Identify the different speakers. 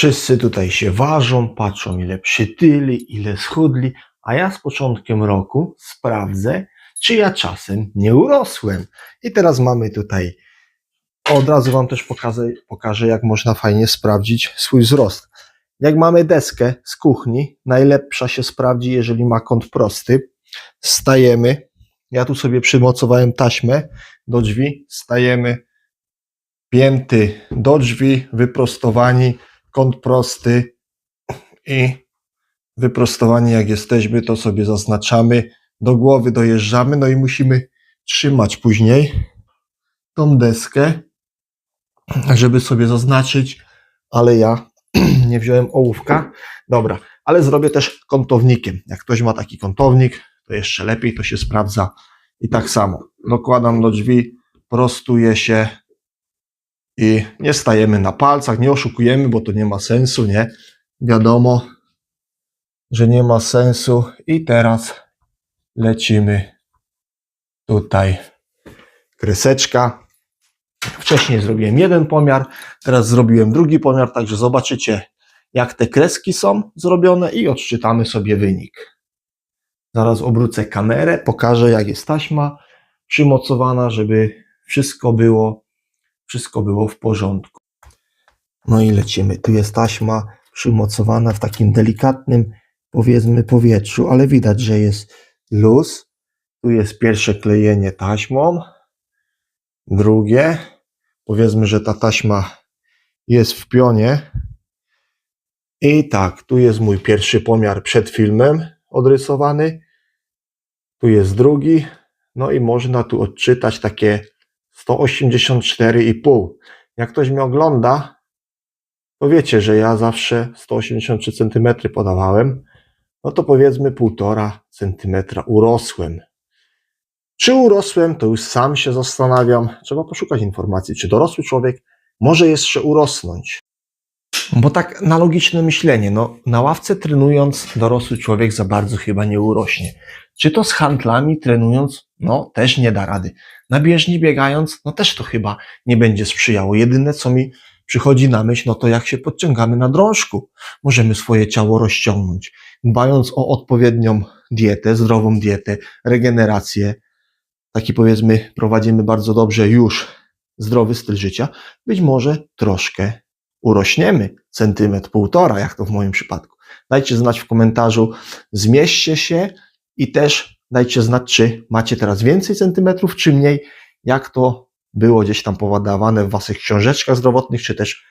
Speaker 1: Wszyscy tutaj się ważą, patrzą ile przytyli, ile schudli, a ja z początkiem roku sprawdzę, czy ja czasem nie urosłem. I teraz mamy tutaj, od razu Wam też pokażę, pokażę jak można fajnie sprawdzić swój wzrost. Jak mamy deskę z kuchni, najlepsza się sprawdzi, jeżeli ma kąt prosty. Stajemy, ja tu sobie przymocowałem taśmę do drzwi, stajemy pięty do drzwi, wyprostowani, kąt prosty i wyprostowani jak jesteśmy, to sobie zaznaczamy, do głowy dojeżdżamy, no i musimy trzymać później tą deskę, żeby sobie zaznaczyć, ale ja nie wziąłem ołówka. Dobra, ale zrobię też kątownikiem. Jak ktoś ma taki kątownik, to jeszcze lepiej to się sprawdza. I tak samo dokładam do drzwi, prostuję się i nie stajemy na palcach, nie oszukujemy, bo to nie ma sensu, nie? Wiadomo, że nie ma sensu. I teraz lecimy tutaj. Kreseczka. Wcześniej zrobiłem jeden pomiar, teraz zrobiłem drugi pomiar, także zobaczycie, jak te kreski są zrobione i odczytamy sobie wynik. Zaraz obrócę kamerę, pokażę, jak jest taśma przymocowana, żeby wszystko było, wszystko było w porządku. No i lecimy. Tu jest taśma przymocowana w takim delikatnym, powiedzmy, powietrzu, ale widać, że jest luz. Tu jest pierwsze klejenie taśmą, drugie. Powiedzmy, że ta taśma jest w pionie. I tak, tu jest mój pierwszy pomiar przed filmem odrysowany. Tu jest drugi. No i można tu odczytać takie 184,5. Jak ktoś mnie ogląda, to wiecie, że ja zawsze 183 cm podawałem. No to powiedzmy 1,5 cm urosłem. Czy urosłem, to już sam się zastanawiam. Trzeba poszukać informacji, czy dorosły człowiek może jeszcze urosnąć. Bo tak na logiczne myślenie, no na ławce trenując dorosły człowiek za bardzo chyba nie urośnie. Czy to z handlami trenując, no też nie da rady. Na bieżni biegając, no też to chyba nie będzie sprzyjało. Jedyne co mi przychodzi na myśl, no to jak się podciągamy na drążku, możemy swoje ciało rozciągnąć. Dbając o odpowiednią dietę, zdrową dietę, regenerację, taki powiedzmy prowadzimy bardzo dobrze już zdrowy styl życia, być może troszkę urośniemy, centymetr, półtora, jak to w moim przypadku. Dajcie znać w komentarzu, zmieście się i też dajcie znać, czy macie teraz więcej centymetrów, czy mniej, jak to było gdzieś tam podawane w waszych książeczkach zdrowotnych, czy też